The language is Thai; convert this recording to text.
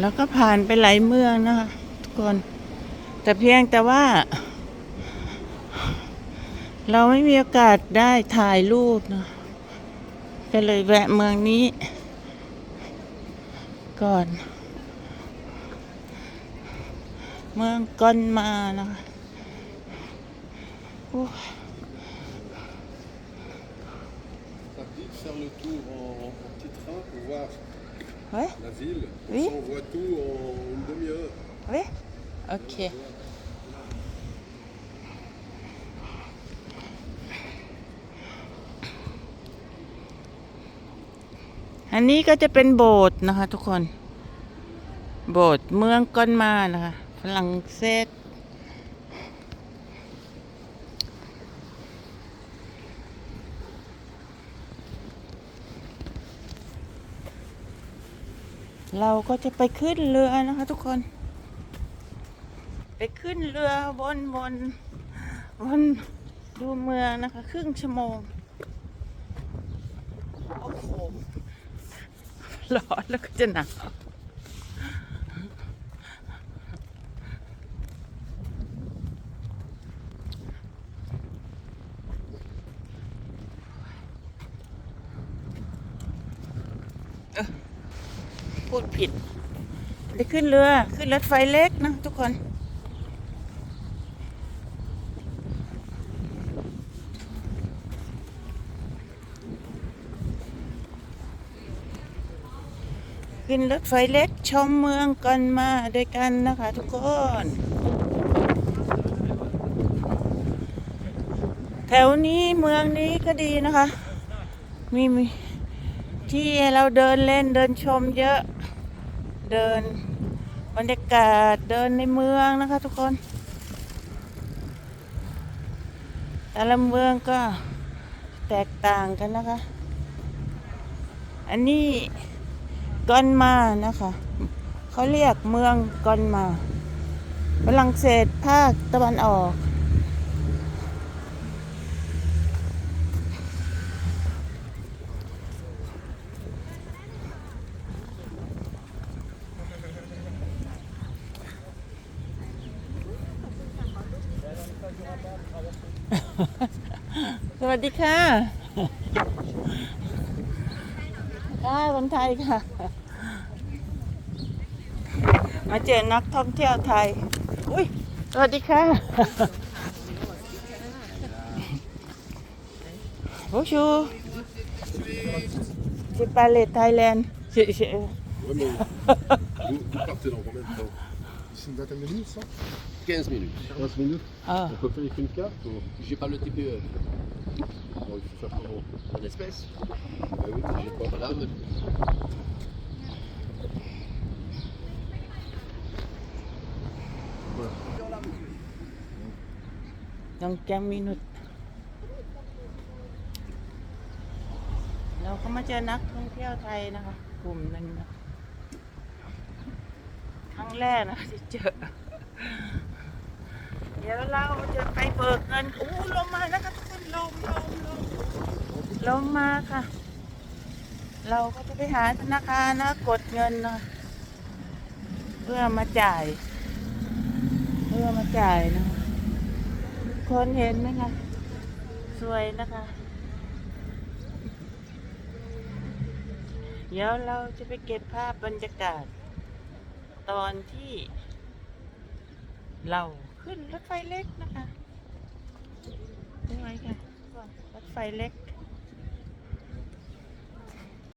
แล้วก็ผ่านไปหลายเมืองนะคะทุกคน แต่เพียงแต่ว่า เราไม่มีโอกาสได้ถ่ายรูปนะก็เลยแวะเมืองนี้ ก่อน เมืองกอนมานะคะโอ้ย Ça dit de faire le tour en, en petit train pour voir เฮ้ย la ville. Oui. On voit tout en une demi-heure. เฮ้ยโอเคอันนี้ก็จะเป็นโบสถ์นะคะทุกคน โบสถ์เมืองก้อนมานะคะฝรั่งเศส เราก็จะไปขึ้นเรือนะคะ ทุกคน ไปขึ้นเรือวนวนวนดูเมืองนะคะ ครึ่งชั่วโมงโอ้โหร้อนแล้วก็จะหนาวเออ พูดผิดได้ขึ้นเรือ ขึ้นรถไฟเล็กนะทุกคน ขึ้นรถไฟเล็กชมเมืองกันมาด้วยกันนะคะทุกคนแถวนี้เมืองนี้ก็ดีนะคะ มีมีที่เราเดินเล่นเดินชมเยอะ เดินบรรยากาศเดินในเมืองนะคะทุกคน แต่ละเมืองก็แตกต่างกันนะคะ อันนี้กอนมานะคะ เขาเรียกเมืองกอนมาฝรั่งเศสภาคตะวันออก สวัสดีค่ะค่ะคนไทยค่ะ มาเจอนักท่องเที่ยวไทย อุ้ย สวัสดีค่ะ โอ้ชูชิปาเลตไทยแลนด์ Ouais, mais vous, vous partez dans combien de temps C'est une vingtaine de minutes, ça 15 minutes. 15 minutes Ah. On peut payer qu'une carte ou... J'ai pas le TPE. Bon, il faut faire comment En espèces Bah oui, j'ai pas. Voilà, me- ยังแกมมินุตเราก็มาเจอนักท่องเที่ยวไทยนะคะ กลุ่มหนึ่งนะค รั้งแรกนะที่เจอ เดี๋ยวเราจะไปเบิกเงินอู้ลมมานะคะทุกคนลมลมลมลมมาค่ะ เราก็จะไปหาธนาคารนะกดเงินนะเพื่อมาจ่าย เพื่อมาจ่ายนะคนเห็นไหมคะสวยนะคะเดี๋ยวเราจะไปเก็บภาพบรรยากาศ ตอนที่ เราขึ้นรถไฟเล็กนะคะสวยค่ะรถไฟเล็ก